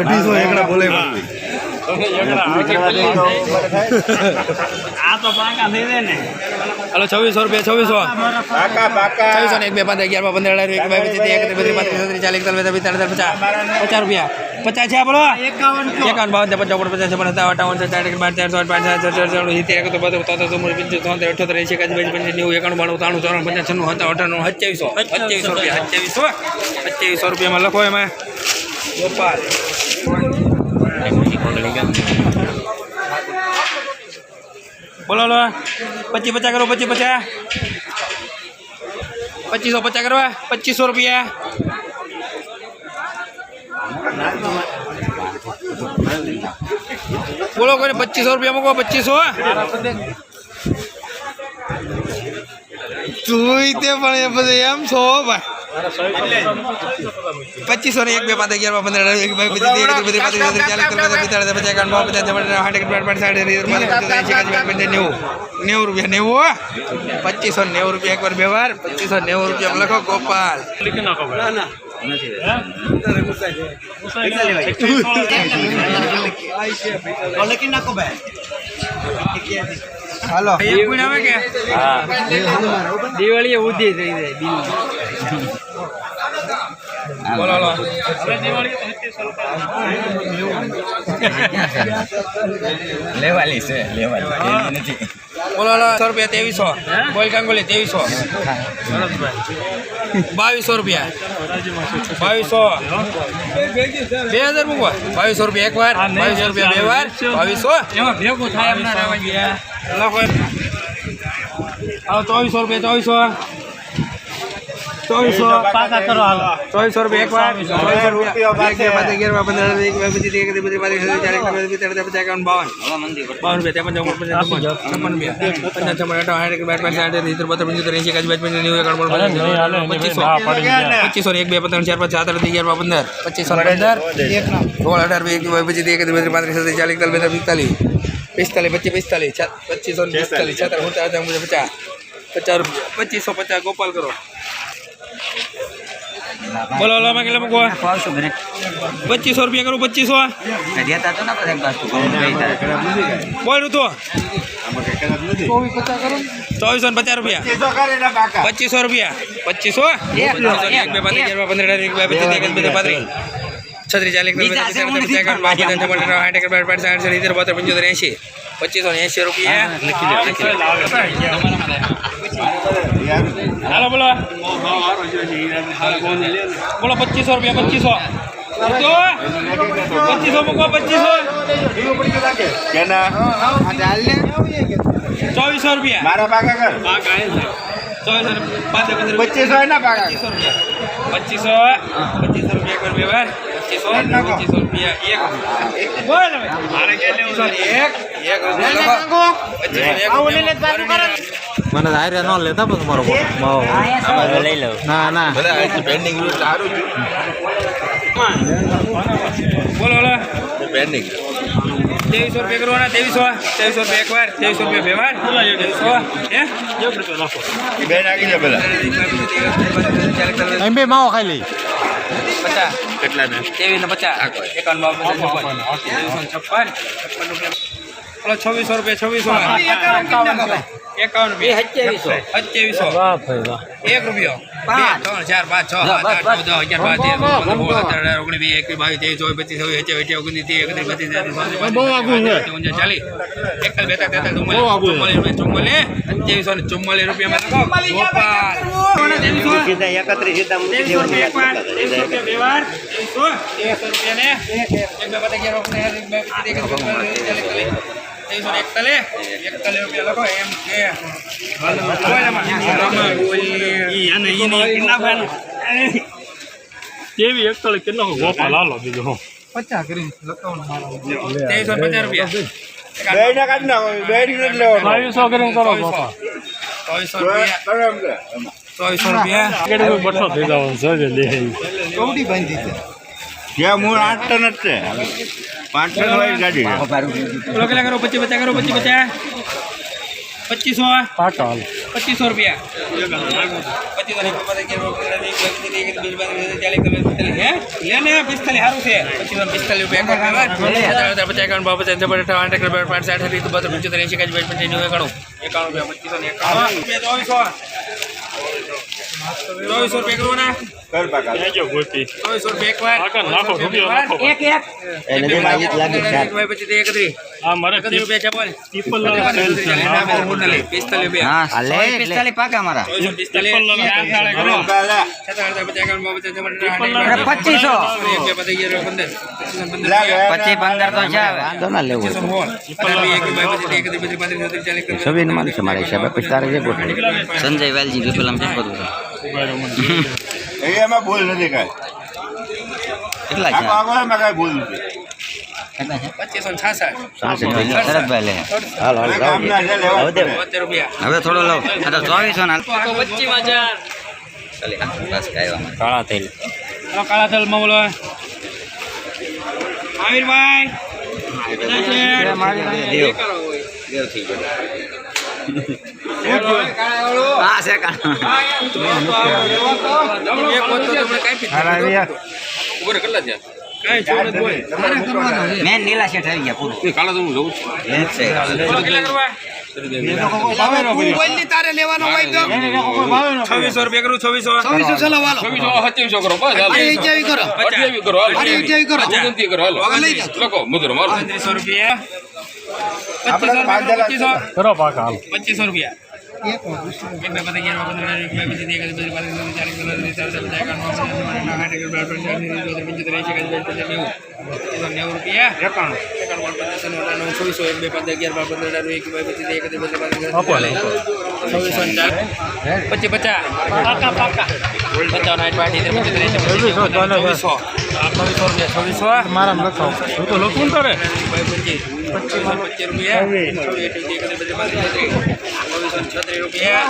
અઢીસો એકડા બોલાવ્યા. હલો છવ્વીસો રૂપિયા છવ્વીસો. છવ્વીસો ને એક બે પાંચ અગિયાર પંદર અઢાર એક બે ત્રીસ, એકત્રીસ બત્રીસ પાંત્રીસ ચાલીસ એકતાલીસ બેતાલીસ પચાસ પચાસ રૂપિયા. પચાસ છે આ બોલો. એકાવન એકાવન બાવન ત્રેપન ચોપન પચાસ છપ્પન સત્તાવન અઠાવન ચાલીસ બાર ચારસો આઠ પાંચ સાત છ ચાર સિત્તેર એકોતેર બોતેર તોતેર ચુમ્મોતેર પંચોતેર તોતેર અઠ્યોતેર એંસી એકાસી બાસી પંચાસી નેવું એકાણું બાણું ત્રાણું ચોરાણું પચાસ છન્નું સત્તાવન અઠાણું સત્યાવીસો. સત્યાવીસો રૂપિયા સત્યાવીસો. સત્યાવીસો રૂપિયામાં લખો એમાં. ગોપાલ. બોલો લો પચીસ પચાસ કરો પચીસ પચાસ. પચીસો પચાસ કરવા પચીસો રૂપિયા. બોલો કોઈને પચીસો રૂપિયા મૂકો પચીસો જોઈ તે પણ એ બધું એમ છો ભાઈ પચીસો ને એક બે પાંચ અગિયાર બાર, પંદર અઢાર, એક બે પચીસ ત્રીસ, એકત્રીસ બત્રીસ પાંત્રીસ છત્રીસ ચાલીસ એકતાલીસ બેતાલીસ પચાસ પચાસ એકાવન બાવન પચાસ છપ્પન સાઠ એકસઠ બાસઠ સાઠ સિત્તેર, પાંત્રીસ, પંચોતેર, એંસી, એકાસી, બાસી, પંચાસી, નેવું નેવું રૂપિયા નેવું હો. પચીસો ને નેવું રૂપિયા એકવાર બે વાર પચીસો ને નેવું રૂપિયા લખો ગોપાલ લખી નાખો ભાઈ હાલો દિવાળી ઉધી થઈ જાય લો લેવાલી છે લેવાલી. નથી. બોલો સો રૂપિયા ત્રેવીસો. બોલ ગાંગુલી ત્રેવીસો. બાવીસો રૂપિયા. બાવીસો. બે હજાર મૂકો. બાવીસો રૂપિયા એક વાર બાવીસો રૂપિયા બે વાર બાવીસો. એમાં ભેગું થાય ચોવીસો રૂપિયા ચોવીસો. ચોવીસો પાકા કરો હાલો ચોવીસો રૂપિયા એક વાર ચોવીસો રૂપિયા એક બે પાંચ અગિયાર બાર, પંદર એક બે પચીસ ત્રીસ, એકત્રીસ બત્રીસ પાંત્રીસ છત્રીસ ચાલીસ એકતાલીસ બેતાલીસ તેતાલીસ પચાસ એકાવન બાવન બાવન રૂપિયા ત્રેપન ચોપન પચાસ છપ્પન છપ્પન રૂપિયા પચાસ છપ્પન અઠાવન સાઠ એક બે પાંચ સાઠ સિત્તેર બોતેર પંચોતેર એંસી એકાસી બાસી પંચાસી નેવું એકાણું બાણું પચીસો પચીસો ને એક બે ત્રણ ચાર પાંચ સાત આઠ અગિયાર બાર, પંદર પચીસો ને પંદર સોળ અઢાર વીસ એકવીસ બાવીસ પચીસ એકત્રીસ બત્રીસ પાંત્રીસ છત્રીસ ચાલીસ એકતાલીસ બેતાલીસ પિસ્તાલીસ પિસ્તાલીસ પચીસ પિસ્તાલીસ છ- પચીસો ને પિસ્તાલીસ છત્રીસ ઉનચાસ અઠાવન, પચાસ પચાસ રૂપિયા પચીસો પચાસ ગોપાલ કરો બોલો ઓલા માં કેટલા મૂકો પચીસો રૂપિયા કરું પચીસો બોલ ઋતુ ચોવીસો ને પચાસ રૂપિયા પચીસો રૂપિયા પચીસો પચીસો ને એક બે પંદર અઢાર, એક બે પચીસ એકત્રીસ બત્રીસ, પાંત્રીસ છત્રીસ ચાલીસ પચાસ પચાસ પચીસો ને એસી રૂપિયા. હાલો બોલો બોલો પચીસો રૂપિયા પચીસો. પચીસો મૂકો પચીસો. ચોવીસો રૂપિયા. મારા પાકા કર ચોવીસો પચીસો પચીસો રૂપિયા. પચીસો પચીસો. રૂપિયા કર વાર પચીસો? પચીસો રૂપિયા એક બોલ એક. એક. મને ધારે ન લેતા પણ તમારો લઈ લઉં. ના ના. પેન્ડિંગ સારું બોલો બોલો. ત્રેવીસો રૂપિયા કરવાના ત્રેવીસો ત્રેવીસો રૂપિયા એક વાર ત્રેવીસો રૂપિયા બે વાર. ત્રેવીસો હે? બે નાખી દે પેલા. એમ બે માવો ખાઈ લઈ પચાસ. કેટલા ત્રેવીસ ને પચાસ. એકાવન બાવન છપ્પન. ત્રેવીસો છપ્પન. છપ્પન રૂપિયા. બોલો છવ્વીસો રૂપિયા છવ્વીસો એકાવન રૂપિયા. સત્યાવીસો સત્યાવીસો એક રૂપિયો. બે ત્રણ ચાર પાંચ છ સાત આઠ નવ દસ અગિયાર બાર તેર પંદર સોળ સત્તર ઓગણીસ વીસ એકવીસ બાવીસ ત્રેવીસ ચોવીસ પચીસ છવ્વીસ સત્યાવીસ અઠ્યાવીસ ઓગણીસ ત્રીસ એકત્રીસ બત્રીસ તેત્રીસ ચોત્રીસ પાંત્રીસ ઊંઝા ચાલીસ. એકતાલીસ બેતાલીસ તેતાલીસ ચુમ્માલીસ ચુમ્માલીસ રૂપિયા ત્રેવીસો ને ચુમ્માલીસ રૂપિયામાં ત્રેવીસો ત્રેવીસો રૂપિયા એક બે વાર ત્રેવીસો ત્રેવીસો રૂપિયા ને એક બે પચાસ અગિયાર ઓગણીસ એક બે પચીસ એકત્રીસ બત્રીસ ચાલીસ ત્રેવીસો ને એકતાલીસ એકતાલીસ રૂપિયા લખો એમ કે બોલ એમાં. આમાં બોલીએ. કેવી એક તળે કેટલો ગોપાલ હાલો હું પચાસ કરીને કરો ગોપાલ ચોવીસો રૂપિયા બઠો થઈ જવાનું છે લે જ્યાં મૂળ આઠ ટન જ છે. પાંચ ટન વાળી ગાડી છે. કેટલા કરો? પચીસ પચાસ કરો પચીસ પચાસ? પચીસો? રૂપિયા. પચીસો રૂપિયા ચોવીસો. રૂપિયા કરવાના? ના કર પાકા લેજો ગોતી ચોવીસો રૂપિયા એક વાર કાકા નાખો રૂપિયો નાખો એક એક એને તો લાગી જ લાગે છે. એક પછી તે એકત્રીસ આ મારે એકત્રીસ રૂપિયા છે બોલ ટીપલ લાલા સેલ છે હા, પિસ્તાલીસ રૂપિયા હા લે પિસ્તાલીસ પાકા મારા ચોવીસો પિસ્તાલીસ ટીપલ લાલા ચાર સાડા કરો. હલો, કાલા. છતાં પચાસ એકાવન બાવન પચાસ છપ્પન, ટીપલ અઠાવન, લાલા પચીસો એક બે પચાસ અગિયાર પંદર પચીસો પંદર લાગે. પચીસ પંદર તો છે વાંધો ના લેવું પચીસો સોળ. અઢાર, વીસ, એકવીસ, બાવીસ, પચીસ, એકત્રીસ, બત્રીસ, પાંત્રીસ, છત્રીસ, ચાલીસ, એકતાલીસ, સબીન માલ છે મારા હિસાબે પછી તારે જે ગોઠવું સંજય વેલજી પીપલ આમ ચેક બધું ઊભા રહો મને. એ એમાં ભૂલ નથી કાંઈ. કેટલા એમાં કાંઈ ભૂલ નથી. હવે થોડો ચોવીસો ના કાળા તેલ. કાળા તલમાં બોલો. આમિરભાઈ તો જોર જ હોય. મેન નીલા શેઠ આવી ગયા પૂરું એ જ છે બોલો, કેટલા કરવા? છવ્વીસો રૂપિયા કરું છવ્વીસો છવ્વીસો ચલો વાલો છવ્વીસો કરો કરો હાલ પચીસો રૂપિયા પચાસ ચાલીસ પચાસ નેવું. રૂપિયા એક બે પાંચ અગિયાર બાર પંદર એક બે પચીસ એક બે પચીસ છવ્વીસો ને ચાલીસ પચીસ પચાસ છવ્વીસો મારા લખાવ હું તો લખું તારે છત્રીસ રૂપિયા